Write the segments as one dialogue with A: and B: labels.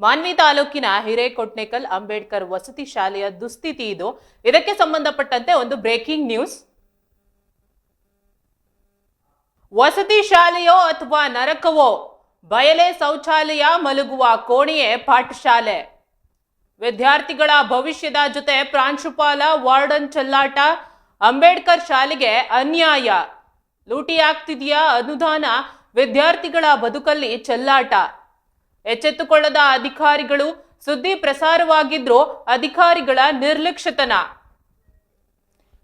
A: ಮಾನ್ವಿ ತಾಲೂಕಿನ ಹಿರೇಕೊಟ್ನೇಕಲ್ ಅಂಬೇಡ್ಕರ್ ವಸತಿ ಶಾಲೆಯ ದುಸ್ಥಿತಿ ಇದು. ಇದಕ್ಕೆ ಸಂಬಂಧಪಟ್ಟಂತೆ ಒಂದು ಬ್ರೇಕಿಂಗ್ ನ್ಯೂಸ್. ವಸತಿ ಶಾಲೆಯೋ ಅಥವಾ ನರಕವೋ, ಬಯಲೆ ಶೌಚಾಲಯ ಮಲಗುವ ಕೋಣೆಯೇ ಪಾಠಶಾಲೆ. ವಿದ್ಯಾರ್ಥಿಗಳ ಭವಿಷ್ಯದ ಜೊತೆ ಪ್ರಾಂಶುಪಾಲ ವಾರ್ಡನ್ ಚೆಲ್ಲಾಟ, ಅಂಬೇಡ್ಕರ್ ಶಾಲೆಗೆ ಅನ್ಯಾಯ. ಲೂಟಿ ಆಗ್ತಿದೆಯಾ ಅನುದಾನ, ವಿದ್ಯಾರ್ಥಿಗಳ ಬದುಕಲ್ಲಿ ಚೆಲ್ಲಾಟ. ಎಚ್ಚೆತ್ತುಕೊಳ್ಳದ ಅಧಿಕಾರಿಗಳು ಸುದ್ದಿ ಪ್ರಸಾರವಾಗಿದ್ರು ಅಧಿಕಾರಿಗಳ ನಿರ್ಲಕ್ಷ್ಯತನ.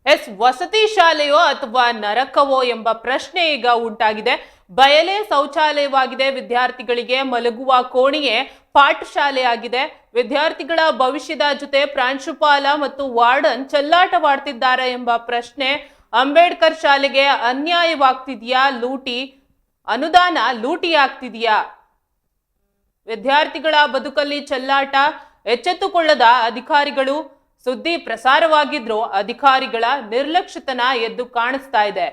A: ಎಸ್ ವಸತಿ ಶಾಲೆಯೋ ಅಥವಾ ನರಕವೋ ಎಂಬ ಪ್ರಶ್ನೆ ಈಗ ಉಂಟಾಗಿದೆ. ಬಯಲೇ ಶೌಚಾಲಯವಾಗಿದೆ. ವಿದ್ಯಾರ್ಥಿಗಳಿಗೆ ಮಲಗುವ ಕೋಣೆಯೇ ಪಾಠಶಾಲೆಯಾಗಿದೆ ವಿದ್ಯಾರ್ಥಿಗಳ ಭವಿಷ್ಯದ ಜೊತೆ ಪ್ರಾಂಶುಪಾಲ ಮತ್ತು ವಾರ್ಡನ್ ಚೆಲ್ಲಾಟವಾಡ್ತಿದ್ದಾರೆ ಎಂಬ ಪ್ರಶ್ನೆ ಅಂಬೇಡ್ಕರ್ ಶಾಲೆಗೆ ಅನ್ಯಾಯವಾಗ್ತಿದೆಯಾ? ಲೂಟಿ ಅನುದಾನ ಲೂಟಿ ಆಗ್ತಿದೆಯಾ ವಿದ್ಯಾರ್ಥಿಗಳ ಬದುಕಲ್ಲಿ ಚೆಲ್ಲಾಟ, ಎಚ್ಚೆತ್ತುಕೊಳ್ಳದ ಅಧಿಕಾರಿಗಳು ಸುದ್ದಿ ಪ್ರಸಾರವಾಗಿದ್ರೂ ಅಧಿಕಾರಿಗಳ ನಿರ್ಲಕ್ಷ್ಯತನ ಎದ್ದು ಕಾಣಿಸ್ತಾ ಇದೆ.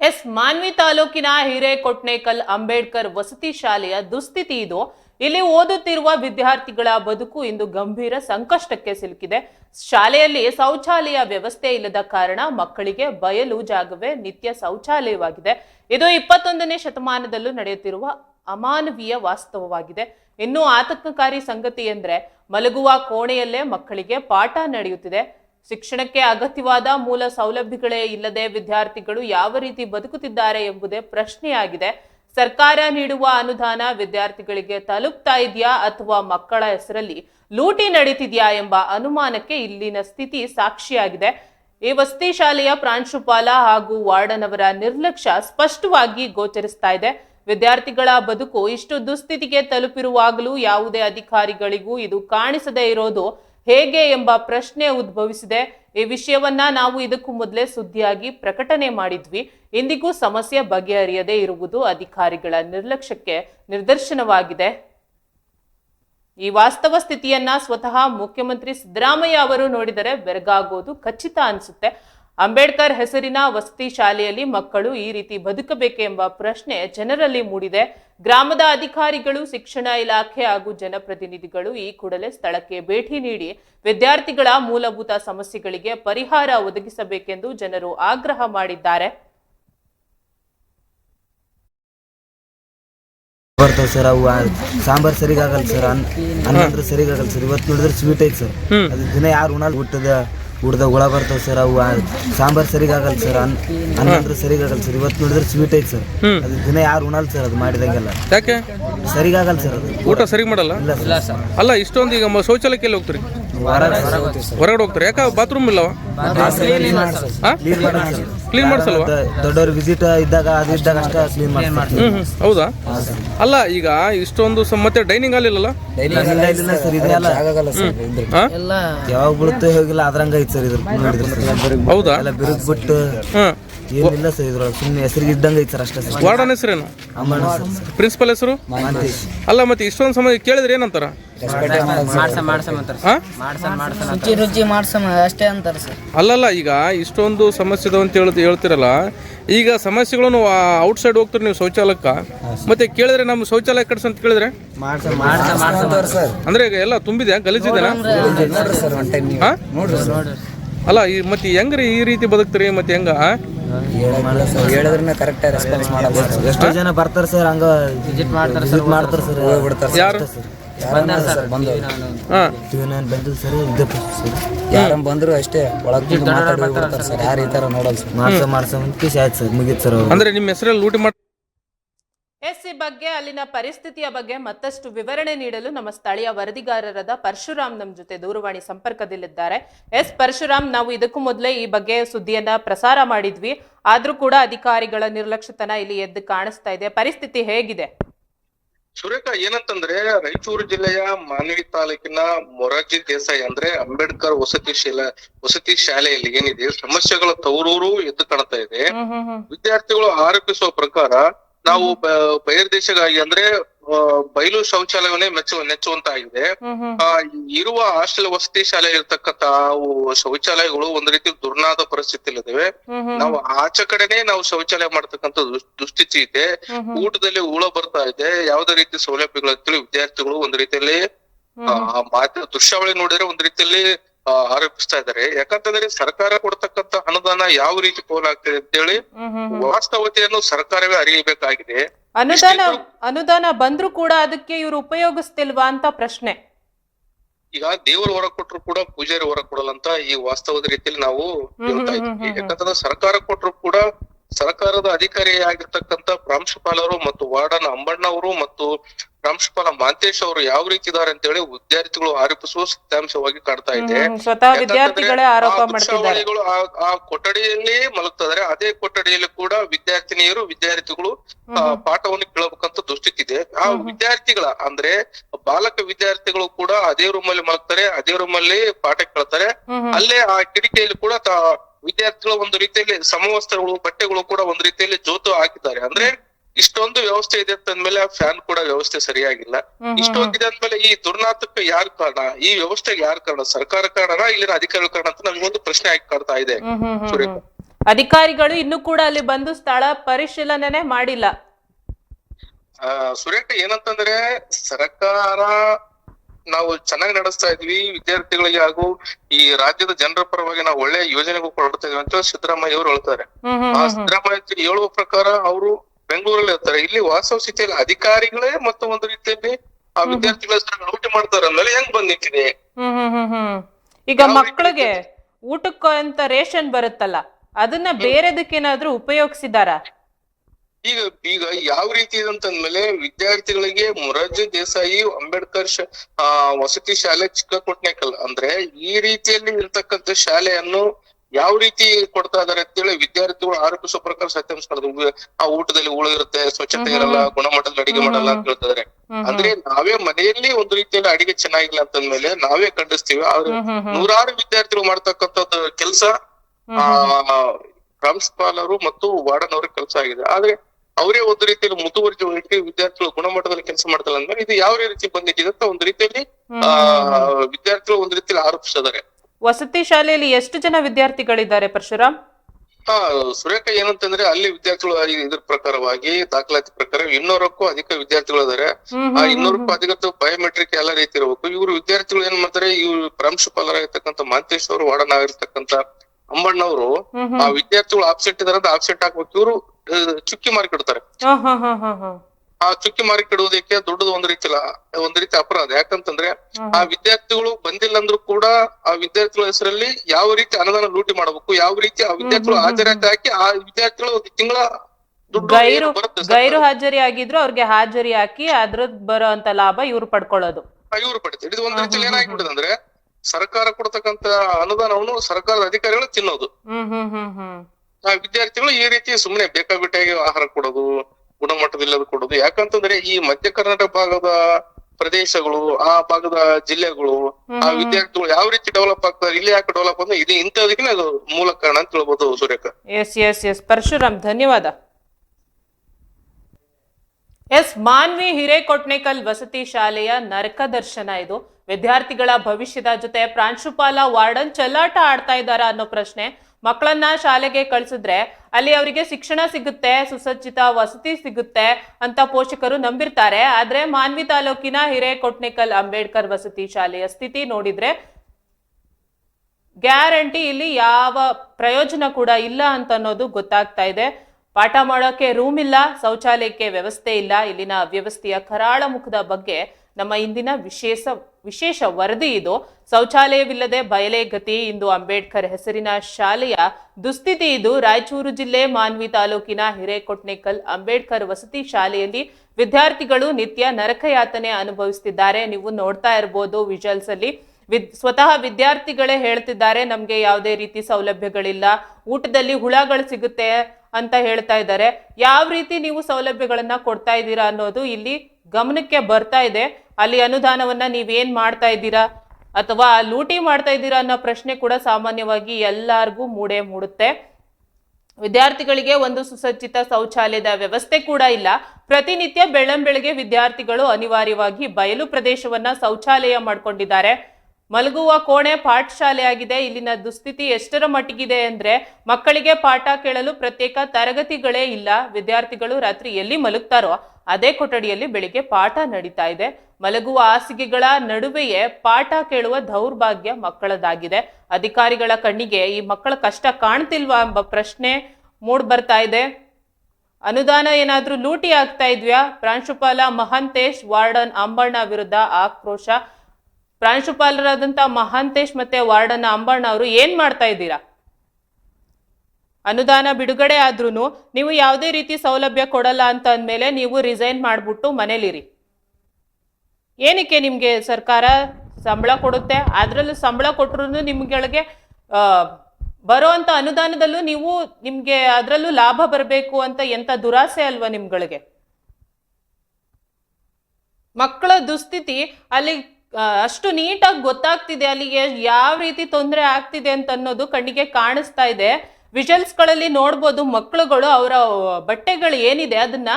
A: ಎಸ್. ಮಾನ್ವಿ ತಾಲೂಕಿನ ಹಿರೇಕೊಟ್ನೇಕಲ್ ಅಂಬೇಡ್ಕರ್ ವಸತಿ ಶಾಲೆಯ ದುಸ್ಥಿತಿ ಇದು. ಇಲ್ಲಿ ಓದುತ್ತಿರುವ ವಿದ್ಯಾರ್ಥಿಗಳ ಬದುಕು ಇಂದು ಗಂಭೀರ ಸಂಕಷ್ಟಕ್ಕೆ ಸಿಲುಕಿದೆ. ಶಾಲೆಯಲ್ಲಿ ಶೌಚಾಲಯ ವ್ಯವಸ್ಥೆ ಇಲ್ಲದ ಕಾರಣ ಮಕ್ಕಳಿಗೆ ಬಯಲು ಜಾಗವೇ ನಿತ್ಯ ಶೌಚಾಲಯವಾಗಿದೆ. ಇದು ಇಪ್ಪತ್ತೊಂದನೇ ಶತಮಾನದಲ್ಲೂ ನಡೆಯುತ್ತಿರುವ ಅಮಾನವೀಯ ವಾಸ್ತವವಾಗಿದೆ. ಇನ್ನೂ ಆತಂಕಕಾರಿ ಸಂಗತಿ ಎಂದರೆ ಮಲಗುವ ಕೋಣೆಯಲ್ಲೇ ಮಕ್ಕಳಿಗೆ ಪಾಠ ನಡೆಯುತ್ತಿದೆ. ಶಿಕ್ಷಣಕ್ಕೆ ಅಗತ್ಯವಾದ ಮೂಲ ಸೌಲಭ್ಯಗಳೇ ಇಲ್ಲದೆ ವಿದ್ಯಾರ್ಥಿಗಳು ಯಾವ ರೀತಿ ಬದುಕುತ್ತಿದ್ದಾರೆ ಎಂಬುದೇ ಪ್ರಶ್ನೆಯಾಗಿದೆ. ಸರ್ಕಾರ ನೀಡುವ ಅನುದಾನ ವಿದ್ಯಾರ್ಥಿಗಳಿಗೆ ತಲುಪ್ತಾ ಇದೆಯಾ ಅಥವಾ ಮಕ್ಕಳ ಹೆಸರಲ್ಲಿ ಲೂಟಿ ನಡೀತಿದೆಯಾ ಎಂಬ ಅನುಮಾನಕ್ಕೆ ಇಲ್ಲಿನ ಸ್ಥಿತಿ ಸಾಕ್ಷಿಯಾಗಿದೆ. ಈ ವಸತಿ ಶಾಲೆಯ ಪ್ರಾಂಶುಪಾಲ ಹಾಗೂ ವಾರ್ಡನ್ ಅವರ ನಿರ್ಲಕ್ಷ್ಯ ಸ್ಪಷ್ಟವಾಗಿ ಗೋಚರಿಸ್ತಾ ಇದೆ. ವಿದ್ಯಾರ್ಥಿಗಳ ಬದುಕು ಇಷ್ಟು ದುಸ್ಥಿತಿಗೆ ತಲುಪಿರುವಾಗಲೂ ಯಾವುದೇ ಅಧಿಕಾರಿಗಳಿಗೂ ಇದು ಕಾಣಿಸದೇ ಇರೋದು ಹೇಗೆ ಎಂಬ ಪ್ರಶ್ನೆ ಉದ್ಭವಿಸಿದೆ. ಈ ವಿಷಯವನ್ನ ನಾವು ಇದಕ್ಕೂ ಮೊದಲೇ ಸುದ್ದಿಯಾಗಿ ಪ್ರಕಟಣೆ ಮಾಡಿದ್ವಿ. ಇಂದಿಗೂ ಸಮಸ್ಯೆ ಬಗೆಹರಿಯದೇ ಇರುವುದು ಅಧಿಕಾರಿಗಳ ನಿರ್ಲಕ್ಷ್ಯಕ್ಕೆ ನಿದರ್ಶನವಾಗಿದೆ ಈ ವಾಸ್ತವ ಸ್ಥಿತಿಯನ್ನ ಸ್ವತಃ ಮುಖ್ಯಮಂತ್ರಿ ಸಿದ್ದರಾಮಯ್ಯ ಅವರು ನೋಡಿದರೆ ಬೆರಗಾಗೋದು ಖಚಿತ ಅನಿಸುತ್ತೆ. ಅಂಬೇಡ್ಕರ್ ಹೆಸರಿನ ವಸತಿ ಶಾಲೆಯಲ್ಲಿ ಮಕ್ಕಳು ಈ ರೀತಿ ಬದುಕಬೇಕೆಂಬ ಪ್ರಶ್ನೆ ಜನರಲ್ಲಿ ಮೂಡಿದೆ. ಗ್ರಾಮದ ಅಧಿಕಾರಿಗಳು ಶಿಕ್ಷಣ ಇಲಾಖೆ ಹಾಗೂ ಜನಪ್ರತಿನಿಧಿಗಳು ಈ ಕೂಡಲೇ ಸ್ಥಳಕ್ಕೆ ಭೇಟಿ ನೀಡಿ ವಿದ್ಯಾರ್ಥಿಗಳ ಮೂಲಭೂತ ಸಮಸ್ಯೆಗಳಿಗೆ ಪರಿಹಾರ ಒದಗಿಸಬೇಕೆಂದು ಜನರು ಆಗ್ರಹ ಮಾಡಿದ್ದಾರೆ.
B: ಬರ್ತಾವ ಸರ್ ಅವು ಸಾಂಬಾರ್ ಸರಿಗಾಗಲ್ಲ ಸರ್ ಅನ್ ಅನ್ನ ಅಂದ್ರೆ ಸರಿಗಾಗಲ್ಲ ಸರ್ ಇವತ್ತು ನೋಡಿದ್ರೆ ಸ್ವೀಟ್ ಐತೆ ಸರ್ ಅದು ದಿನ ಯಾರು ಉಣಲ್ ಊಟದ ಊಟದ ಹುಳ ಬರ್ತಾವ ಸರ್ ಅವು ಆ- ಸಾಂಬಾರ್ ಸರಿಗಾಗಲ್ಲ ಸರ್ ಅನ್ ಅನ್ನ ಅಂದ್ರೆ ಸರಿಗಾಗಲ್ಲ ಸರ್ ಇವತ್ತು ನೋಡಿದ್ರೆ ಸ್ವೀಟ್ ಐತೆ ಸರ್ ಅದು ದಿನ ಯಾರು ಉಣಲ್ ಸರ್ ಅದು ಮಾಡಿದಂಗೆಲ್ಲ.
C: ಯಾಕೆ?
B: ಸರಿಗಾಗಲ್ಲ ಸರ್ ಅದು.
C: ಊಟ ಸರಿ ಮಾಡಲ್ಲ?
B: ಇಲ್ಲ ಸರ್
C: ಅಲ್ಲ ಇಷ್ಟೊಂದು ಈಗ ಮ- ಶೌಚಾಲಯಕ್ಕೆ ಎಲ್ಲಿ ಹೋಗ್ತೀರಿ? ಹೊರಗಡೆ ಹೋಗ್ತಾರೆ? ಯಾಕೆ ಬಾತ್ರೂಮ್ ಇಲ್ಲವ? ಕ್ಲೀನ್ ಮಾಡ್ಸಲ್ವಾ?
B: ದೊಡ್ಡವ್ರ ವಿಸಿಟ್ ಇದ್ದಾಗ ಅದು ಇದ್ದಾಗ ಅಷ್ಟೇ ಕ್ಲೀನ್ ಮಾಡ್ತಾರೆ
C: ಹ್ಮ್ ಹೌದಾ? ಅಲ್ಲ ಈಗ ಇಷ್ಟೊಂದು ಸ- ಮತ್ತೆ ಡೈನಿಂಗ್ ಹಾಲ್ ಇಲ್ಲಲ್ಲ?
B: ಇಲ್ಲ ಇಲ್ಲ ಸರ್ ಇದೆಲ್ಲ
C: ಹಾ?
B: ಯಾವಾಗ ಬೀಳುತ್ತೆ ಹೋಗಿಲ್ಲ ಅದ್ರಂಗ ಐತೆ ಸರ್ ಇದ್ರ ನೋಡಿದ್ರೆ ಸರ್.
C: ಹೌದಾ?
B: ಎಲ್ಲ ಬಿರುಗ್ ಬಿಟ್ಟು
C: ಹಾ
B: ಏನಿಲ್ಲ ಸರ್ ಇದ್ರೊಳಗೆ ಸುಮ್ಮನೆ ಹೆಸರಿಗೆ ಇದ್ದಂಗೆ ಐತೆ ಸರ್ ಅಷ್ಟೇ ಸರ್.
C: ವಾರ್ಡನ್ ಹೆಸರೇನು?
B: ಸರ್.
C: ಪ್ರಿನ್ಸಿಪಲ್ ಹೆಸರು?
B: ಮಾಂತೇಶ್.
C: ಅಲ್ಲ ಮತ್ತೆ ಇಷ್ಟೊಂದು ಸಮಯ ಕೇಳಿದ್ರೆ ಏನಂತಾರ? ಹಾ?
D: ರುಚಿ ರುಚಿ ಮಾಡ್ಸಮ ಅಷ್ಟೇ ಅಂತಾರೆ ಸರ್.
C: ಅಲ್ಲಲ್ಲ ಈಗ ಇಷ್ಟೊಂದು ಸಮಸ್ಯೆ ಇದಾವ ಅಂತ ಹೇಳಿ ಹೇಳ್ತಿರಲ್ಲ ಈಗ ಸಮಸ್ಯೆಗಳನ್ನು ಔಟ್ ಸೈಡ್ ಹೋಗ್ತೀರಿ ನೀವು ಶೌಚಾಲಯಕ್ಕ. ಮತ್ತೆ ಕೇಳಿದ್ರೆ ನಮ್ಮ ಶೌಚಾಲಯ ಕಟ್ಸ ಅಂತ ಕೇಳಿದ್ರೆ? ಅಂದ್ರೆ ಈಗ ಎಲ್ಲ ತುಂಬಿದೆ ಗಲೀಜಿದೆನಾ? ಹಾ? ಅಲ್ಲ ಈ ಮತ್ತೆ ಹೆಂಗ್ರಿ ಈ ರೀತಿ ಬದುಕ್ತೀರಿ ಮತ್ತೆ ಹೆಂಗ? ಆ?
E: ಕರೆಕ್ಟಾಗಿ ಕರೆಕ್ಟ್ ರೆಸ್ಪಾನ್ಸ್ ಮಾಡಲ್ಲ.
B: ಎಷ್ಟೋ ಜನ ಬರ್ತಾರೆ ಸರ್? ಹಂಗ ವಿಸಿಟ್ ಮಾಡ್ತಾರೆ ಸರ್ ಮಾಡ್ತಾರೆ ಸರ್.
E: ಹೋಗ್ಬಿಡ್ತಾರೆ
C: ಯಾರು?
E: ಸರ್. ಬಂದು
B: ನಾನು.
E: ಬಂದ್ರು ಅಷ್ಟೇ ಒಳಗ್ ಬಿದ್ದು ಮಾತಾಡಿ ಹೋಗ್ಬಿಡ್ತಾರೆ ಸರ್ ಯಾರು ಈ ನೋಡಲ್ಲ ಸರ್.
B: ಮಾಡ್ಸ ಮಾಡ್ಸ. ಅಂತ ಕಿಸಿ ಆಯ್ತು ಸರ್ ಮುಗೀತು ಸರ್
C: ಅಂದ್ರೆ ನಿಮ್ಮ ಹೆಸರಲ್ಲಿ ಲೂಟಿ ಮಾಡಿ
A: ಎಸ್ ಈ ಬಗ್ಗೆ ಅಲ್ಲಿನ ಪರಿಸ್ಥಿತಿಯ ಬಗ್ಗೆ ಮತ್ತಷ್ಟು ವಿವರಣೆ ನೀಡಲು ನಮ್ಮ ಸ್ಥಳೀಯ ವರದಿಗಾರರಾದ ಪರಶುರಾಮ್ ನಮ್ಮ ಜೊತೆ ದೂರವಾಣಿ ಸಂಪರ್ಕದಲ್ಲಿದ್ದಾರೆ. ಎಸ್ ಪರಶುರಾಮ್ ನಾವು ಇದಕ್ಕೂ ಮೊದಲೇ ಈ ಬಗ್ಗೆ ಸುದ್ದಿಯನ್ನ ಪ್ರಸಾರ ಮಾಡಿದ್ವಿ. ಆದ್ರೂ ಕೂಡ ಅಧಿಕಾರಿಗಳ ನಿರ್ಲಕ್ಷ್ಯತನ ಇಲ್ಲಿ ಎದ್ದು ಕಾಣಿಸ್ತಾ ಇದೆ. ಪರಿಸ್ಥಿತಿ ಹೇಗಿದೆ?
F: ಸುರೇಖ ಏನಂತಂದ್ರೆ ರಾಯಚೂರು ಜಿಲ್ಲೆಯ ಮಾನ್ವಿ ತಾಲೂಕಿನ ಮೊರಾರ್ಜಿ ದೇಸಾಯಿ ಅಂದ್ರೆ ಅಂಬೇಡ್ಕರ್ ವಸತಿ ಶಾಲೆ ವಸತಿ ಶಾಲೆಯಲ್ಲಿ ಏನಿದೆ ಸಮಸ್ಯೆಗಳ ತವರೂರು ಎದ್ದು ಕಾಣ್ತಾ ಇದೆ. ವಿದ್ಯಾರ್ಥಿಗಳು ಆರೋಪಿಸುವ ಪ್ರಕಾರ ನಾವು ಬಹಿರ್ದೇಶಗಾಗಿ ಅಂದ್ರೆ ಬಯಲು ಶೌಚಾಲಯವನ್ನೇ ಮೆಚ್ಚು ನೆಚ್ಚುವಂತಾಗಿದೆ ಇರುವ ಹಾಸ್ಟೆಲ್ ವಸತಿ ಶಾಲೆ ಇರ್ತಕ್ಕಂತ ಶೌಚಾಲಯಗಳು ಒಂದ್ ರೀತಿ ದುರ್ನಾದ ಪರಿಸ್ಥಿತಿ
A: ಹ್ಮ್ ಹ್ಮ್.
F: ನಾವು ಆಚೆ ಕಡೆನೆ ನಾವು ಶೌಚಾಲಯ ಮಾಡ್ತಕ್ಕಂತ ದುಸ್- ದುಸ್ಥಿತಿ ಇದೆ. ಊಟದಲ್ಲಿ ಹುಳ ಬರ್ತಾ ಇದೆ. ಯಾವ್ದೇ ರೀತಿ ಸೌಲಭ್ಯಗಳು ಅಂತೇಳಿ ವಿದ್ಯಾರ್ಥಿಗಳು ಒಂದ್ ರೀತಿಯಲ್ಲಿ ಆ, ಮಾತು ದೃಶ್ಯಾವಳಿ ನೋಡಿದ್ರೆ ಒಂದ್ ರೀತಿಯಲ್ಲಿ ಆರೋಪಿಸ್ತಾ ಇದ್ದಾರೆ. ಯಾಕಂತಂದ್ರೆ ಸರ್ಕಾರ ಕೊಡ್ತಕ್ಕಂತ ಅನುದಾನ ಯಾವ ರೀತಿ ಪೋಲಾಗ್ತಿದೆ ಅಂತೇಳಿ
A: ಹೇಳಿ
F: ವಾಸ್ತವತೆಯನ್ನು ಸರ್ಕಾರವೇ ಅರಿಯಬೇಕಾಗಿದೆ.
A: ಅನುದಾನ ಅನುದಾನ ಬಂದ್ರೂ ಕೂಡ ಅದಕ್ಕೆ ಇವರು ಉಪಯೋಗಿಸ್ತಿಲ್ವಾ ಅಂತ ಪ್ರಶ್ನೆ.
F: ಈಗ ದೇವರು ಹೊರ ಕೊಟ್ರು ಕೂಡ ಪೂಜಾರಿ ಹೊರ ಕೊಡಲ್ಲ ಅಂತ ಈ ವಾಸ್ತವದ ರೀತಿಯಲ್ಲಿ ನಾವು ಹೇಳ್ತಾ ಇದ್ದೀವಿ. ಯಾಕಂತಂದ್ರೆ ಸರ್ಕಾರ ಕೊಟ್ರು ಕೂಡ ಸರ್ಕಾರದ ಅಧಿಕಾರಿ ಆಗಿರ್ತಕ್ಕಂತ ಪ್ರಾಂಶುಪಾಲರು ಮತ್ತು ವಾರ್ಡನ್ ಅಂಬಣ್ಣ ಅವರು ಮತ್ತು ಪ್ರಾಂಶುಪಾಲ ಮಾಂತೇಶ್ ಅವರು ಯಾವ ರೀತಿ ಇದಾರೆ ಅಂತ ಹೇಳಿ ವಿದ್ಯಾರ್ಥಿಗಳು ಆರೋಪಿಸುವ ಸತ್ಯಾಂಶವಾಗಿ ಕಾಣ್ತಾ ಇದೆ. ಆ ದೃಶ್ಯಾವಳಿಗಳು ಆ- ಆ ಕೊಠಡಿಯಲ್ಲಿ ಮಲಗ್ತಿದ್ದಾರೆ ಅದೇ ಕೊಠಡಿಯಲ್ಲಿ ಕೂಡ ವಿದ್ಯಾರ್ಥಿನಿಯರು ವಿದ್ಯಾರ್ಥಿಗಳು ಪಾಠವನ್ನು ಕೇಳಬೇಕಂತ ದುಷ್ಟಿತಿ ಇದೆ ಆ ವಿದ್ಯಾರ್ಥಿಗಳ ಅಂದ್ರೆ ಬಾಲಕ ವಿದ್ಯಾರ್ಥಿಗಳು ಕೂಡ ಅದೇ ರೂಮ್ ಅಲ್ಲಿ ಮಲಗ್ತಾರೆ ಅದೇ ರೂಮ್ ಅಲ್ಲಿ ಪಾಠ ಕೇಳ್ತಾರೆ. ಅಲ್ಲೇ ಆ ಕಿಟಕಿಯಲ್ಲಿ ಕೂಡ ವಿದ್ಯಾರ್ಥಿಗಳ ಒಂದು ರೀತಿಯಲ್ಲಿ ಸಮವಸ್ತ್ರಗಳು ಬಟ್ಟೆಗಳು ಕೂಡ ಒಂದು ರೀತಿಯಲ್ಲಿ ಜೋತು ಹಾಕಿದ್ದಾರೆ. ಅಂದ್ರೆ ಇಷ್ಟೊಂದು ವ್ಯವಸ್ಥೆ ಇದೆ ಅಂದ್ಮೇಲೆ ಆ ಫ್ಯಾನ್ ಕೂಡ ವ್ಯವಸ್ಥೆ ಸರಿಯಾಗಿಲ್ಲ. ಇಷ್ಟೊಂದಿದೆ ಅಂದ್ಮೇಲೆ ಈ ದುರ್ನಾತಕ್ಕೆ ಯಾರು ಕಾರಣ? ಈ ವ್ಯವಸ್ಥೆಗೆ ಯಾರು ಕಾರಣ? ಸರ್ಕಾರ ಕಾರಣ ಇಲ್ಲಿನ ಅಧಿಕಾರಿಗಳ ಕಾರಣ ಅಂತ ನಮ್ಗೊಂದು ಪ್ರಶ್ನೆ ಆಗಿ ಕಾಡ್ತಾ ಇದೆ.
A: ಅಧಿಕಾರಿಗಳು ಇನ್ನು ಕೂಡ ಅಲ್ಲಿ ಬಂದು ಸ್ಥಳ ಪರಿಶೀಲನೆ ಮಾಡಿಲ್ಲ.
F: ಸುರೇಖ ಏನಂತಂದ್ರೆ ಸರ್ಕಾರ ನಾವು ಚೆನ್ನಾಗಿ ನಡೆಸ್ತಾ ಇದ್ವಿ ವಿದ್ಯಾರ್ಥಿಗಳಿಗೆ ಹಾಗೂ ಈ ರಾಜ್ಯದ ಜನರ ಪರವಾಗಿ ನಾವು ಒಳ್ಳೆ ಯೋಜನೆಗೂ ಕೊಡ್ತಾ ಇದೀವಿ ಅಂತ ಸಿದ್ದರಾಮಯ್ಯ ಅವರು ಹೇಳ್ತಾರೆ. ಆ. ಸಿದ್ದರಾಮಯ್ಯ ಹೇಳುವ ಪ್ರಕಾರ ಅವರು ಬೆಂಗಳೂರಲ್ಲಿ ಇರ್ತಾರೆ. ಇಲ್ಲಿ ವಾಸ್ತವ ಸ್ಥಿತಿಯಲ್ಲಿ ಅಧಿಕಾರಿಗಳೇ ಮತ್ತು ಒಂದು ರೀತಿಯಲ್ಲಿ ಆ ವಿದ್ಯಾರ್ಥಿಗಳ ಲೂಟಿ ಮಾಡ್ತಾರೆ ಅಂದ್ಮೇಲೆ ಹೆಂಗ್ ಬಂದ್ ನಿಂತಿದೆ
A: ಈಗ ಮಕ್ಕಳಿಗೆ ಊಟಕ್ಕೆ ಅಂತ ರೇಷನ್ ಬರುತ್ತಲ್ಲ ಅದನ್ನ ಬೇರೆದಕ್ಕೇನಾದ್ರೂ ಉಪಯೋಗಿಸಿದಾರ
F: ಈಗ ಈಗ ಯಾವ ರೀತಿ ಇದೆ ಅಂತಂದ್ಮೇಲೆ ವಿದ್ಯಾರ್ಥಿಗಳಿಗೆ ಮೊರಾರ್ಜಿ ದೇಸಾಯಿ ಅಂಬೇಡ್ಕರ್ ಆ ವಸತಿ ಶಾಲೆ ಚಿಕ್ಕಕೋಟ್ನೇಕಲ್ ಅಂದ್ರೆ ಈ ರೀತಿಯಲ್ಲಿ ಇರ್ತಕ್ಕಂಥ ಶಾಲೆಯನ್ನು ಯಾವ ರೀತಿ ಕೊಡ್ತಾ ಇದಾರೆ ಅಂತೇಳಿ ವಿದ್ಯಾರ್ಥಿಗಳು ಆರೋಪಿಸೋ ಪ್ರಕಾರ ಸತ್ಯಾಂಶ ಆ ಊಟದಲ್ಲಿ ಉಳಿದಿರುತ್ತೆ ಇರುತ್ತೆ ಸ್ವಚ್ಛತೆ ಇರಲ್ಲ ಗುಣಮಟ್ಟದಲ್ಲಿ ಅಡಿಗೆ ಮಾಡಲ್ಲ ಅಂತ ಹೇಳ್ತಾರೆ ಅಂದ್ರೆ ನಾವೇ ಮನೆಯಲ್ಲಿ ಒಂದು ರೀತಿಯಲ್ಲಿ ಅಡಿಗೆ ಚೆನ್ನಾಗಿಲ್ಲ ಅಂತಂದ್ಮೇಲೆ ನಾವೇ ಖಂಡಿಸ್ತೀವಿ. ಆದ್ರೆ. ನೂರಾರು ವಿದ್ಯಾರ್ಥಿಗಳು ಮಾಡ್ತಕ್ಕಂಥದ್ದು ಕೆಲಸ ಆ ಪ್ರಾಂಶುಪಾಲರು ಮತ್ತು ವಾರ್ಡನ್ ಅವ್ರ ಕೆಲಸ ಆಗಿದೆ. ಆದ್ರೆ ಅವರೇ ಒಂದು ರೀತಿಯಲ್ಲಿ ಮುತುವರ್ಜಿ ವಹಿಸಿ ವಿದ್ಯಾರ್ಥಿಗಳು ಗುಣಮಟ್ಟದಲ್ಲಿ ಕೆಲಸ ಮಾಡ್ತಾರೆ ಅಂದ್ರೆ ಇದು ಯಾವ ರೀತಿ ಬಂದಿದೆ ಅಂತ ಒಂದು ರೀತಿಯಲ್ಲಿ ಆ ವಿದ್ಯಾರ್ಥಿಗಳು ಒಂದು ರೀತಿಯಲ್ಲಿ ಆರೋಪಿಸಿದ್ದಾರೆ.
A: ವಸತಿ ಶಾಲೆಯಲ್ಲಿ ಎಷ್ಟು ಜನ ವಿದ್ಯಾರ್ಥಿಗಳಿದ್ದಾರೆ ಪರಶುರಾಮ್
F: ಹಾ ಸುರೇಖ ಏನಂತಂದ್ರೆ ಅಲ್ಲಿ ವಿದ್ಯಾರ್ಥಿಗಳು ಇದ್ರ ಪ್ರಕಾರವಾಗಿ ದಾಖಲಾತಿ ಪ್ರಕಾರ ಇನ್ನೂರಕ್ಕೂ ಅಧಿಕ ವಿದ್ಯಾರ್ಥಿಗಳು ಇದಾರೆ
A: ಹ್ಮ್
F: ಆ ಇನ್ನೂರಕ್ಕೂ ಅಧಿಕ ಬಯೋಮೆಟ್ರಿಕ್ ಎಲ್ಲ ರೀತಿ ಇರಬೇಕು. ಇವರು ವಿದ್ಯಾರ್ಥಿಗಳು ಏನ್ ಮಾಡ್ತಾರೆ ಇವ್ರು ಪ್ರಾಂಶುಪಾಲರಾಗಿರ್ತಕ್ಕಂಥ ಮಾಂತೇಶ್ ಅವರು ವಾರ್ಡನ್ ಆಗಿರ್ತಕ್ಕಂಥ ಅಂಬಣ್ಣವರು ಆ ವಿದ್ಯಾರ್ಥಿಗಳು ಆಬ್ಸೆಂಟ್ ಇದಾರೆ ಅಂತ ಆಬ್ಸೆಂಟ್ ಹಾಕ್ಬೇಕು. ಇವರು ಚುಕ್ಕಿ
A: ಮಾರಿಕಿಡ್ತಾರೆ
F: ಆ ಚುಕ್ಕಿ ಮಾರಿಕಿಡುವುದಕ್ಕೆ ದೊಡ್ಡದು ಒಂದ್ ರೀತಿ ಒಂದ್ ರೀತಿ ಅಪರಾಧ. ಯಾಕಂತಂದ್ರೆ ಆ ವಿದ್ಯಾರ್ಥಿಗಳು ಬಂದಿಲ್ಲ ಅಂದ್ರೂ ಕೂಡ ಆ ವಿದ್ಯಾರ್ಥಿಗಳ ಹೆಸರಲ್ಲಿ ಯಾವ ರೀತಿ ಅನುದಾನ ಲೂಟಿ ಮಾಡಬೇಕು ಯಾವ ರೀತಿ ಆ ವಿದ್ಯಾರ್ಥಿಗಳು ಹಾಜರಾತಿ ಹಾಕಿ ಆ ವಿದ್ಯಾರ್ಥಿಗಳು ಒಂದು ತಿಂಗಳ ದುಡ್ಡು
A: ಗೈರು ಗೈರು ಹಾಜರಿ ಆಗಿದ್ರು ಅವ್ರಿಗೆ ಹಾಜರಿ ಹಾಕಿ ಅದ್ರದ್ ಬರೋ ಅಂತ ಲಾಭ ಇವ್ರು ಪಡ್ಕೊಳ್ಳೋದು.
F: ಇವ್ರು ಪಡಿತಾರೆ. ಇದು ಒಂದ್ ರೀತಿ ಏನಾಗ್ಬಿಟ್ಟಿದೆ ಅಂದ್ರೆ ಸರ್ಕಾರ ಕೊಡ್ತಕ್ಕಂತ ಅನುದಾನವನ್ನು ಸರ್ಕಾರದ ಅಧಿಕಾರಿಗಳು ತಿನ್ನೋದು. ವಿದ್ಯಾರ್ಥಿಗಳು ಈ ರೀತಿ ಸುಮ್ಮನೆ ಬೇಕಾಬಿಟ್ಟಾಗಿ ಆಹಾರ ಕೊಡೋದು ಗುಣಮಟ್ಟದಿಲ್ಲದ ಕೊಡೋದು. ಯಾಕಂತಂದ್ರೆ ಈ ಮಧ್ಯ ಕರ್ನಾಟಕ ಭಾಗದ ಪ್ರದೇಶಗಳು ಆ ಭಾಗದ ಜಿಲ್ಲೆಗಳು ಆ ವಿದ್ಯಾರ್ಥಿಗಳು ಯಾವ ರೀತಿ ಡೆವಲಪ್ ಆಗ್ತಾರೆ ಇಲ್ಲಿ ಯಾಕೆ ಡೆವಲಪ್ ಅಂದ್ರೆ ಇದು ಇಂಥದಕ್ಕಿನ ಅದು ಮೂಲ ಕಾರಣ ಅಂತ ಹೇಳ್ಬೋದು ಸೂರ್ಯಕ
A: ಎಸ್ ಎಸ್ ಎಸ್ ಪರಶುರಾಮ್ ಧನ್ಯವಾದ. ಎಸ್ ಮಾನ್ವಿ ಹಿರೇಕೊಟ್ನೇಕಲ್ ವಸತಿ ಶಾಲೆಯ ನರಕ ದರ್ಶನ ಇದು. ವಿದ್ಯಾರ್ಥಿಗಳ ಭವಿಷ್ಯದ ಜೊತೆ ಪ್ರಾಂಶುಪಾಲ ವಾರ್ಡನ್ ಚಲ್ಲಾಟ ಆಡ್ತಾ ಇದ್ದಾರಾ ಅನ್ನೋ ಪ್ರಶ್ನೆ. ಮಕ್ಕಳನ್ನ ಶಾಲೆಗೆ ಕಳಿಸಿದ್ರೆ ಅಲ್ಲಿ ಅವರಿಗೆ ಶಿಕ್ಷಣ ಸಿಗುತ್ತೆ, ಸುಸಜ್ಜಿತ ವಸತಿ ಸಿಗುತ್ತೆ ಅಂತ ಪೋಷಕರು ನಂಬಿರ್ತಾರೆ. ಆದ್ರೆ ಮಾನ್ವಿ ತಾಲೂಕಿನ ಹಿರೇಕೊಟ್ನೇಕಲ್ ಅಂಬೇಡ್ಕರ್ ವಸತಿ ಶಾಲೆಯ ಸ್ಥಿತಿ ನೋಡಿದ್ರೆ ಗ್ಯಾರಂಟಿ ಇಲ್ಲಿ ಯಾವ ಪ್ರಯೋಜನ ಕೂಡ ಇಲ್ಲ ಅಂತ ಅನ್ನೋದು ಗೊತ್ತಾಗ್ತಾ ಇದೆ. ಪಾಠ ಮಾಡೋಕೆ ರೂಮ್ ಇಲ್ಲ, ಶೌಚಾಲಯಕ್ಕೆ ವ್ಯವಸ್ಥೆ ಇಲ್ಲ. ಇಲ್ಲಿನ ಅವ್ಯವಸ್ಥೆಯ ಕರಾಳ ಮುಖದ ಬಗ್ಗೆ ನಮ್ಮ ಇಂದಿನ ವಿಶೇಷ ವಿಶೇಷ ವರದಿ ಇದು. ಶೌಚಾಲಯವಿಲ್ಲದೆ ಬಯಲೇ ಗತಿ. ಇಂದು ಅಂಬೇಡ್ಕರ್ ಹೆಸರಿನ ಶಾಲೆಯ ದುಸ್ಥಿತಿ ಇದು. ರಾಯಚೂರು ಜಿಲ್ಲೆ ಮಾನ್ವಿ ತಾಲೂಕಿನ ಹಿರೇಕೊಟ್ನೇಕಲ್ ಅಂಬೇಡ್ಕರ್ ವಸತಿ ಶಾಲೆಯಲ್ಲಿ ವಿದ್ಯಾರ್ಥಿಗಳು ನಿತ್ಯ ನರಕಯಾತನೆ ಅನುಭವಿಸುತ್ತಿದ್ದಾರೆ ನೀವು ನೋಡ್ತಾ ಇರ್ಬೋದು ವಿಜುವಲ್ಸ್ ಅಲ್ಲಿ. ವಿದ್, ಸ್ವತಃ ವಿದ್ಯಾರ್ಥಿಗಳೇ ಹೇಳ್ತಿದ್ದಾರೆ, ನಮಗೆ ಯಾವುದೇ ರೀತಿ ಸೌಲಭ್ಯಗಳಿಲ್ಲ. ಊಟದಲ್ಲಿ ಹುಳಗಳು ಸಿಗುತ್ತೆ ಅಂತ ಹೇಳ್ತಾ ಇದ್ದಾರೆ. ಯಾವ ರೀತಿ ನೀವು ಸೌಲಭ್ಯಗಳನ್ನ ಕೊಡ್ತಾ ಇದ್ದೀರಾ ಅನ್ನೋದು ಇಲ್ಲಿ ಗಮನಕ್ಕೆ ಬರ್ತಾ ಇದೆ. ಅಲ್ಲಿ ಅನುದಾನವನ್ನ ನೀವೇನ್ ಮಾಡ್ತಾ ಇದ್ದೀರಾ? ಅಥವಾ ಲೂಟಿ ಮಾಡ್ತಾ ಇದ್ದೀರಾ ಅನ್ನೋ ಪ್ರಶ್ನೆ ಕೂಡ ಸಾಮಾನ್ಯವಾಗಿ ಎಲ್ಲಾರ್ಗೂ ಮೂಡೇ ಮೂಡುತ್ತೆ. ವಿದ್ಯಾರ್ಥಿಗಳಿಗೆ ಒಂದು ಸುಸಜ್ಜಿತ ಶೌಚಾಲಯದ ವ್ಯವಸ್ಥೆ ಕೂಡ ಇಲ್ಲ. ಪ್ರತಿನಿತ್ಯ ಬೆಳ್ಳಂಬೆಳಗ್ಗೆ ವಿದ್ಯಾರ್ಥಿಗಳು ಅನಿವಾರ್ಯವಾಗಿ ಬಯಲು ಪ್ರದೇಶವನ್ನ ಶೌಚಾಲಯ ಮಾಡ್ಕೊಂಡಿದ್ದಾರೆ. ಮಲಗುವ ಕೋಣೆ ಪಾಠಶಾಲೆ ಆಗಿದೆ ಇಲ್ಲಿನ ದುಸ್ಥಿತಿ ಎಷ್ಟರ ಮಟ್ಟಿಗಿದೆ ಅಂದ್ರೆ ಮಕ್ಕಳಿಗೆ ಪಾಠ ಕೇಳಲು ಪ್ರತ್ಯೇಕ ತರಗತಿಗಳೇ ಇಲ್ಲ. ವಿದ್ಯಾರ್ಥಿಗಳು ರಾತ್ರಿ ಎಲ್ಲಿ ಮಲಗ್ತಾರೋ ಅದೇ ಕೊಠಡಿಯಲ್ಲಿ ಬೆಳಿಗ್ಗೆ ಪಾಠ ನಡೀತಾ ಇದೆ. ಮಲಗುವ ಹಾಸಿಗೆಗಳ ನಡುವೆಯೇ ಪಾಠ ಕೇಳುವ ದೌರ್ಭಾಗ್ಯ ಮಕ್ಕಳದಾಗಿದೆ. ಅಧಿಕಾರಿಗಳ ಕಣ್ಣಿಗೆ ಈ ಮಕ್ಕಳ ಕಷ್ಟ ಕಾಣ್ತಿಲ್ವಾ ಎಂಬ ಪ್ರಶ್ನೆ ಮೂಡ್ ಬರ್ತಾ ಇದೆ. ಅನುದಾನ ಏನಾದ್ರೂ ಲೂಟಿ ಆಗ್ತಾ ಇದ್ವ್ಯಾ ಪ್ರಾಂಶುಪಾಲ ಮಹಾಂತೇಶ್, ವಾರ್ಡನ್ ಅಂಬಣ್ಣ ವಿರುದ್ಧ ಆಕ್ರೋಶ ಪ್ರಾಂಶುಪಾಲರಾದಂತ ಮಹಾಂತೇಶ್ ಮತ್ತೆ ವಾರ್ಡನ್ ಅಂಬಣ್ಣ ಅವರು ಏನ್ ಮಾಡ್ತಾ ಇದ್ದೀರಾ? ಅನುದಾನ ಬಿಡುಗಡೆ ಆದ್ರೂ ನೀವು ಯಾವುದೇ ರೀತಿ ಸೌಲಭ್ಯ ಕೊಡಲ್ಲ ಅಂತ ಅಂದಮೇಲೆ ನೀವು ರಿಸೈನ್ ಮಾಡಿಬಿಟ್ಟು ಮನೇಲಿರಿ. ಏನಕ್ಕೆ ನಿಮಗೆ ಸರ್ಕಾರ ಸಂಬಳ ಕೊಡುತ್ತೆ? ಅದರಲ್ಲೂ ಸಂಬಳ ಕೊಟ್ಟರು ನಿಮ್ಗಳಿಗೆ ಬರೋ ಅನುದಾನದಲ್ಲೂ ನೀವು ನಿಮಗೆ ಅದರಲ್ಲೂ ಲಾಭ ಬರಬೇಕು ಅಂತ ಎಂಥ ದುರಾಸೆ ಅಲ್ವಾ ನಿಮ್ಗಳಿಗೆ? ಮಕ್ಕಳ ದುಸ್ಥಿತಿ ಅಲ್ಲಿ ಅಷ್ಟು ನೀಟಾಗಿ ಗೊತ್ತಾಗ್ತಿದೆ ಅಲ್ಲಿಗೆ, ಯಾವ ರೀತಿ ತೊಂದರೆ ಆಗ್ತಿದೆ ಅಂತ ಅನ್ನೋದು ಕಣ್ಣಿಗೆ ಕಾಣಿಸ್ತಾ ಇದೆ. ವಿಷಲ್ಸ್ಗಳಲ್ಲಿ ನೋಡ್ಬೋದು ಮಕ್ಕಳುಗಳು ಅವರ ಬಟ್ಟೆಗಳು ಏನಿದೆ ಅದನ್ನ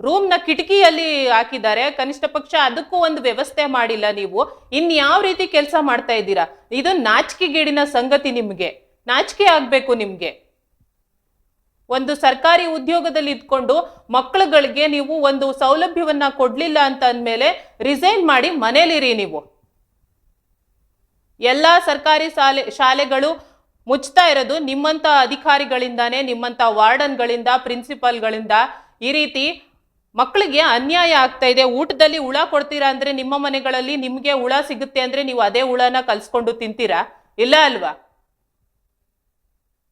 A: ರೂಮ್ನ ಕಿಟಕಿಯಲ್ಲಿ ಹಾಕಿದ್ದಾರೆ. ಕನಿಷ್ಠ ಪಕ್ಷ ಅದಕ್ಕೂ ಒಂದು ವ್ಯವಸ್ಥೆ ಮಾಡಿಲ್ಲ ನೀವು. ಇನ್ಯಾವ ರೀತಿ ಕೆಲಸ ಮಾಡ್ತಾ ಇದ್ದೀರಾ? ಇದು ನಾಚಿಕೆಗೇಡಿನ ಸಂಗತಿ ನಿಮಗೆ. ನಾಚಿಕೆ ಆಗಬೇಕು ನಿಮ್ಗೆ. ಒಂದು ಸರ್ಕಾರಿ ಉದ್ಯೋಗದಲ್ಲಿ ಇದ್ಕೊಂಡು ಮಕ್ಕಳುಗಳಿಗೆ ನೀವು ಒಂದು ಸೌಲಭ್ಯವನ್ನ ಕೊಡ್ಲಿಲ್ಲ ಅಂತ ಅಂದಮೇಲೆ ರಿಸೈನ್ ಮಾಡಿ ಮನೇಲಿರಿ ನೀವು. ಎಲ್ಲ ಸರ್ಕಾರಿ ಶಾಲೆ ಶಾಲೆಗಳು ಮುಚ್ತಾ ಇರೋದು ನಿಮ್ಮಂತ ಅಧಿಕಾರಿಗಳಿಂದಾನೇ ನಿಮ್ಮಂತ ವಾರ್ಡನ್ಗಳಿಂದ, ಪ್ರಿನ್ಸಿಪಾಲ್ಗಳಿಂದ. ಈ ರೀತಿ ಮಕ್ಕಳಿಗೆ ಅನ್ಯಾಯ ಆಗ್ತಾ ಇದೆ. ಊಟದಲ್ಲಿ ಹುಳ ಕೊಡ್ತೀರಾ ಅಂದ್ರೆ ನಿಮ್ಮ ಮನೆಗಳಲ್ಲಿ ನಿಮ್ಗೆ ಹುಳ ಸಿಗುತ್ತೆ ಅಂದ್ರೆ ನೀವು ಅದೇ ಹುಳನ ಕಲ್ಸ್ಕೊಂಡು ತಿಂತೀರಾ? ಇಲ್ಲ ಅಲ್ವಾ?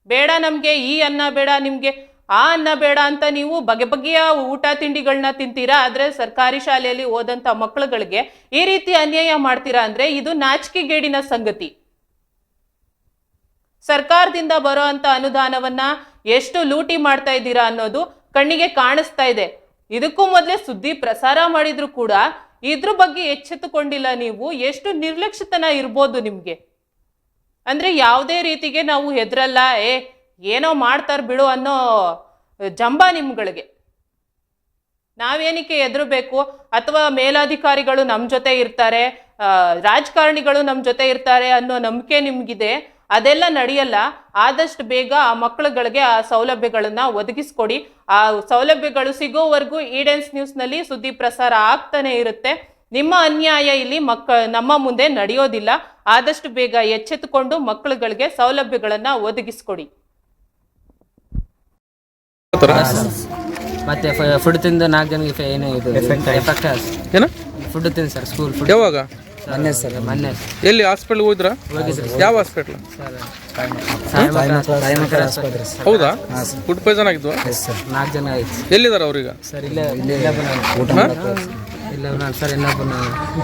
A: ಬೇಡ ನಮಗೆ, ಈ ಅನ್ನ ಬೇಡ ನಿಮಗೆ. ಆ ಅನ್ನ ಬೇಡ ಅಂತ ನೀವು ಬಗೆ ಬಗೆಯ ಊಟ ತಿಂಡಿಗಳನ್ನ ತಿಂತೀರಾ? ಆದರೆ ಸರ್ಕಾರಿ ಶಾಲೆಯಲ್ಲಿ ಓದಂತ ಮಕ್ಕಳುಗಳಿಗೆ ಈ ರೀತಿ ಅನ್ಯಾಯ ಮಾಡ್ತೀರಾ ಅಂದರೆ ಇದು ನಾಚಿಕೆಗೇಡಿನ ಸಂಗತಿ. ಸರ್ಕಾರದಿಂದ ಬರೋ ಅಂಥ ಅನುದಾನವನ್ನ ಎಷ್ಟು ಲೂಟಿ ಮಾಡ್ತಾ ಇದ್ದೀರಾ ಅನ್ನೋದು ಕಣ್ಣಿಗೆ ಕಾಣಿಸ್ತಾ ಇದೆ. ಇದಕ್ಕೂ ಮೊದಲೇ ಸುದ್ದಿ ಪ್ರಸಾರ ಮಾಡಿದ್ರು ಕೂಡ ಇದ್ರ ಬಗ್ಗೆ ಎಚ್ಚೆತ್ತುಕೊಂಡಿಲ್ಲ ನೀವು. ಎಷ್ಟು ನಿರ್ಲಕ್ಷ್ಯತನ ಇರ್ಬೋದು ನಿಮ್ಗೆ. ಅಂದ್ರೆ ಯಾವುದೇ ರೀತಿಗೆ ನಾವು ಹೆದರಲ್ಲ, ಏ, ಏನೋ ಮಾಡ್ತಾರೆ ಬಿಡು ಅನ್ನೋ ಜಂಬ ನಿಮ್ಗಳಿಗೆ. ನಾವೇನಕ್ಕೆ ಹೆದರಬೇಕು? ಅಥವಾ ಮೇಲಾಧಿಕಾರಿಗಳು ನಮ್ಮ ಜೊತೆ ಇರ್ತಾರೆ ರಾಜಕಾರಣಿಗಳು ನಮ್ಮ ಜೊತೆ ಇರ್ತಾರೆ ಅನ್ನೋ ನಂಬಿಕೆ ನಿಮಗಿದೆ, ಅದೆಲ್ಲ ನಡೆಯಲ್ಲ. ಆದಷ್ಟು ಬೇಗ ಆ ಮಕ್ಕಳುಗಳಿಗೆ ಆ ಸೌಲಭ್ಯಗಳನ್ನು ಒದಗಿಸ್ಕೊಡಿ. ಆ ಸೌಲಭ್ಯಗಳು ಸಿಗೋವರೆಗೂ ಈಡೆನ್ಸ್ ನ್ಯೂಸ್ನಲ್ಲಿ ಸುದ್ದಿ ಪ್ರಸಾರ ಆಗ್ತಾನೆ ಇರುತ್ತೆ. ನಿಮ್ಮ ಅನ್ಯಾಯ ಇಲ್ಲಿ ಮಕ್ಕ ನಮ್ಮ ಮುಂದೆ ನಡೆಯೋದಿಲ್ಲ. ಆದಷ್ಟು ಬೇಗ ಎಚ್ಚೆತ್ತುಕೊಂಡು ಮಕ್ಕಳುಗಳಿಗೆ ಸೌಲಭ್ಯಗಳನ್ನ ಒದಗಿಸ್ಕೊಡಿ.
E: ಮತ್ತೆ ಫುಡ್ ತಿಂದು ನಾಲ್ಕು ಜನಕ್ಕೆ ಏನು ಇದು ಎಫೆಕ್ಟ್
C: ಏನು?
E: ಫುಡ್ ತಿಂದು ಸರ್ ಸ್ಕೂಲ್ ಫುಡ್
C: ಯಾವಾಗ?
E: ಮೊನ್ನೆ ಸರ್ ಮೊನ್ನೆ.
C: ಎಲ್ಲಿ ಹಾಸ್ಪಿಟ್ಲ್ ಹೋದ್ರ ಯಾವ ಹಾಸ್ಪಿಟ್ಲ್ ಹೌದಾ? ಫುಡ್ ಪಾಯ್ಸನ್ ಆಗಿದ್ವಾ?
E: ನಾಲ್ಕು ಜನ ಆಯ್ತು. ಎಲ್ಲಿದ್ದಾರೆ ಅವ್ರೀಗ
C: ಸರ್ ಇಲ್ಲೇ
E: ಇಲ್ಲ ನಾನು ಸರ್ ಇನ್ನೊಬ್ಬ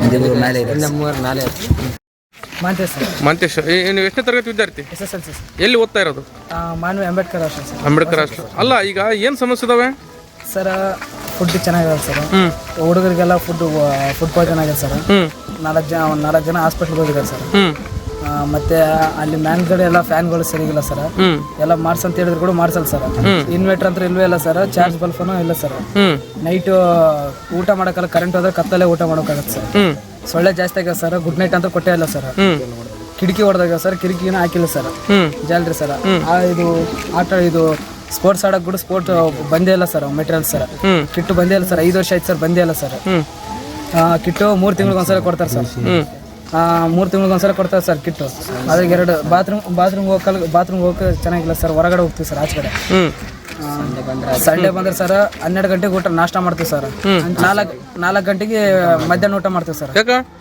B: ಹಿಂದಿಬ್ರು ಮೇಲೆ ಇದೆ.
E: ಇನ್ನ ಮೂವರು ನಾಳೆ
G: ಮಾಂತೇಶ್. ಸರ್
C: ಮಂತೇಶ್ ಏನು ಎಷ್ಟನೇ ತರಗತಿ ವಿದ್ಯಾರ್ಥಿ?
G: S S L C. Sir
C: ಎಲ್ಲಿ ಓದ್ತಾ ಇರೋದು?
G: ಮಾನ್ವಿ ಅಂಬೇಡ್ಕರ್ ಅಷ್ಟೇ ಸರ್
C: ಅಂಬೇಡ್ಕರ್ ಹಾಸ್ಟೆಲ್ ಅಲ್ಲ ಈಗ ಏನು ಸಮಸ್ಯೆ ಇದಾವೆ?
G: ಸರ್ ಫುಡ್ ಚೆನ್ನಾಗಿರೋದು ಸರ್. ಹುಡುಗರಿಗೆಲ್ಲ ಫುಡ್ ಫುಡ್ ಪಾಯ್ಸನ್ ಆಗಿದೆ ಸರ್. ನಾಲ್ಕು ಜನ ಒಂದು ನಾಲ್ಕು ಜನ ಹಾಸ್ಪಿಟ್ಲ್ಗೆ ಹೋಗಿದ್ದಾರೆ ಸರ್. ಮತ್ತೆ ಅಲ್ಲಿ ಮ್ಯಾನ್ ಕಡೆ ಎಲ್ಲ ಫ್ಯಾನ್ಗಳು ಸರಿಗಿಲ್ಲ ಸರ್ ಎಲ್ಲ ಮಾಡ್ಸ್ ಅಂತ ಹೇಳಿದ್ರು ಕೂಡ ಮಾಡ್ಸಲ್ಲ ಸರ್ ಇನ್ವರ್ಟರ್ ಅಂತ ಇಲ್ವೇ ಇಲ್ಲ ಸರ್ ಚಾರ್ಜ್ ಬಲ್ಫನು ಇಲ್ಲ ಸರ್ ನೈಟ್ ಊಟ ಮಾಡೋಕ್ಕಲ್ಲ ಕರೆಂಟ್ ಹೋದ್ರೆ ಕತ್ತಲ್ಲೇ ಊಟ ಮಾಡೋಕ್ಕಾಗತ್ತೆ ಸರ್ ಸೊಳ್ಳೆ ಜಾಸ್ತಿ ಆಗ್ಯಾವ ಸರ್ ಗುಡ್ ನೈಟ್ ಅಂತ ಕೊಟ್ಟೇ ಇಲ್ಲ ಸರ್ ಕಿಟಕಿ ಹೊಡೆದಾಗ ಸರ್ ಕಿಟಕಿನ ಹಾಕಿಲ್ಲ ಸರ್ ಜಾಲ್ರಿ ಸರ್ ಇದು ಆಟ ಇದು ಸ್ಪೋರ್ಟ್ಸ್ ಆಡಕ್ ಕೂಡ ಸ್ಪೋರ್ಟ್ ಬಂದೇ ಇಲ್ಲ ಸರ್ ಮೆಟೀರಿಯಲ್ ಸರ್. ಕಿಟ್ಟು ಬಂದೇ ಇಲ್ಲ ಸರ್ ಐದು ವರ್ಷ ಆಯ್ತು ಸರ್ ಬಂದೇ ಇಲ್ಲ ಸರ್ ಕಿಟ್ಟು ಮೂರು ತಿಂಗಳಿಗೆ ಒಂದ್ಸಲ ಕೊಡ್ತಾರೆ ಸರ್ ಮೂರು ತಿಂಗಳಿಗೆ ಒಂದ್ಸಲ ಕೊಡ್ತಾರೆ ಸರ್ ಕಿಟ್ಟು. ಅದಕ್ಕೆ ಎರಡು ಬಾತ್ರೂಮ್ ಬಾತ್ರೂಮ್ ಹೋಗಲ್ ಬಾತ್ರೂಮ್ ಹೋಗಕ್ಕೆ ಚೆನ್ನಾಗಿಲ್ಲ ಸರ್. ಹೊರಗಡೆ ಹೋಗ್ತೀವಿ ಸರ್ ಆಚೆ ಕಡೆ
C: ಸಂಡೆ
G: ಸಂಡೇ ಬಂದ್ರೆ ಸರ್ ಹನ್ನೆರಡು ಗಂಟೆಗೆ ಊಟ ನಾಷ್ಟ ಮಾಡ್ತೀವಿ ಸರ್. ನಾಲ್ಕು ನಾಲ್ಕು ಗಂಟೆಗೆ ಮಧ್ಯಾಹ್ನ ಊಟ ಮಾಡ್ತೀವಿ ಸರ್.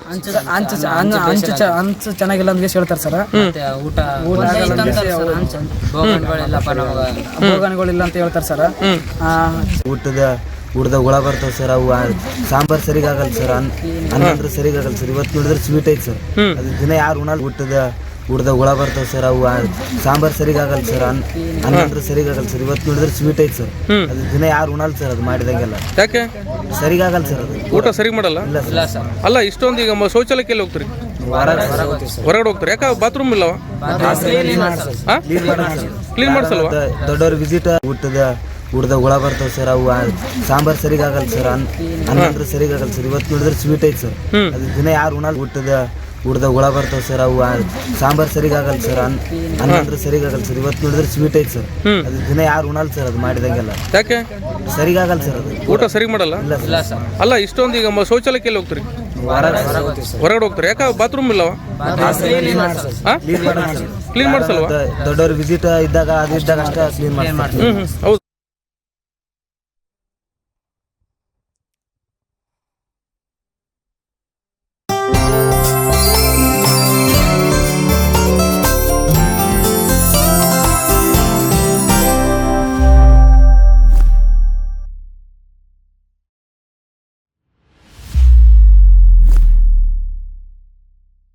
C: ಹಂಚು
G: ಅಂಚು ಅಂಚು ಅಂಚು ಅಂಚು ಚ- ಅಂಚು ಚೆನ್ನಾಗಿಲ್ಲ ಅಂತ ಹೇಳ್ತಾರೆ ಸರ್.
E: ಮತ್ತೆ ಊಟ
G: ಊಟ ಅಂತ ಹೇಳ್ತಾರೆ ಸರ್. ಆ,
B: ಊಟದ ಊಟದ ಹುಳ ಬರ್ತಾವ ಸರ್ ಅವು ಆ ಸಾಂಬಾರ್ ಸರಿಗಾಗಲ್ಲ ಸರ್ ಅನ್ ಅನ್ನಂದ್ರೆ ಸರಿಗಾಗಲ್ಲ ಸರ್ ಇವತ್ತು ನೋಡಿದ್ರೆ ಸ್ವೀಟ್ ಐತೆ ಸರ್ ಅದು ದಿನ ಯಾರು ಉಣಲ್ ಹುಟ್ಟದ ಹುಡ್ದಾಗ ಹುಳ ಬರ್ತಾವ ಸರ್ ಅವು ಆ ಸಾಂಬಾರ್ ಸರಿಗಾಗಲ್ಲ ಸರ್ ಅನ್ ಅನ್ನಂದ್ರೆ ಸರಿಗಾಗಲ್ಲ ಸರ್ ಇವತ್ತು ನೋಡಿದ್ರೆ ಸ್ವೀಟ್ ಐತೆ ಸರ್ ಅದು ದಿನ ಯಾರು ಉಣಲ್ ಸರ್ ಅದು ಮಾಡಿದಂಗೆಲ್ಲ.
C: ಯಾಕೆ?
B: ಸರಿಗಾಗಲ್ಲ ಸರ್ ಅದು.
C: ಊಟ ಸರಿ ಮಾಡಲ್ಲ?
B: ಇಲ್ಲ ಸರ್
C: ಅಲ್ಲ ಇಷ್ಟೊಂದು ಈಗ ಶೌಚಾಲಯಕ್ಕೆ ಎಲ್ಲಿ ಹೋಗ್ತೀರಿ?
B: ಹೊರಗೆ
C: ಹೊರಗಡೆ ಹೋಗ್ತಾರೆ. ಯಾಕೆ ಬಾತ್ರೂಮ್ ಇಲ್ಲವಾ? ಕ್ಲೀನ್ ಮಾಡ್ಸಲ್ವಾ?
B: ದೊಡ್ಡವ್ರ ವಿಸಿಟ್ ಊಟದ ಊಟದ ಹುಳ ಬರ್ತಾವ ಸರ್ ಅವು ಆ ಸಾಂಬಾರ್ ಸರಿಗಾಗಲ್ಲ ಸರ್ ಅನ್ನ ಅನ್ನಂದ್ರೆ ಸರಿಗಾಗಲ್ಲ ಸರ್ ಇವತ್ತು ನೋಡಿದ್ರೆ ಸ್ವೀಟ್ ಐತೆ ಸರ್ ಅದು ದಿನ ಯಾರು ಉಣಾಲ್ ಊಟದ ಊಟದಾಗ ಹುಳ ಬರ್ತಾವ ಸರ್ ಅವು ಆ ಸಾಂಬಾರ್ ಸರಿಗಾಗಲ್ಲ ಸರ್ ಅನ್ ಅನ್ನ ಅಂದ್ರೆ ಸರಿಗಾಗಲ್ಲ ಸರ್ ಇವತ್ತು ನೋಡಿದ್ರೆ ಸ್ವೀಟ್ ಐತೆ ಸರ್
C: ಹ್ಮ್.
B: ಅದು ದಿನ ಯಾರು ಉಣಲ್ ಸರ್ ಅದು ಮಾಡಿದಂಗೆಲ್ಲ.
C: ಯಾಕೆ?
B: ಸರಿಗಾಗಲ್ಲ ಸರ್ ಅದು.
C: ಊಟ ಸರಿ ಮಾಡಲ್ಲ?
B: ಇಲ್ಲ ಸರ್
C: ಅಲ್ಲ ಇಷ್ಟೊಂದು ಈಗ ಶೌಚಾಲಯಕ್ಕೆ ಎಲ್ಲಿ ಹೋಗ್ತೀರಿ?
B: ಹೊರಗೆ
C: ಹೊರಗಡೆ ಹೋಗ್ತಾರೆ? ಯಾಕೆ ಬಾತ್ರೂಮ್ ಇಲ್ಲವ?
B: ಕ್ಲೀನ್ ಮಾಡಿಸಲ್ವಾ ಸರ್
C: ಕ್ಲೀನ್ ಮಾಡ್ಸಲ್ವಾ?
B: ದೊಡ್ಡವ್ರ ವಿಸಿಟ್ ಇದ್ದಾಗ ಅದು ಇದ್ದಾಗ ಅಷ್ಟೇ ಕ್ಲೀನ್ ಮಾಡ್ತಾರೆ
C: ಹೌದು.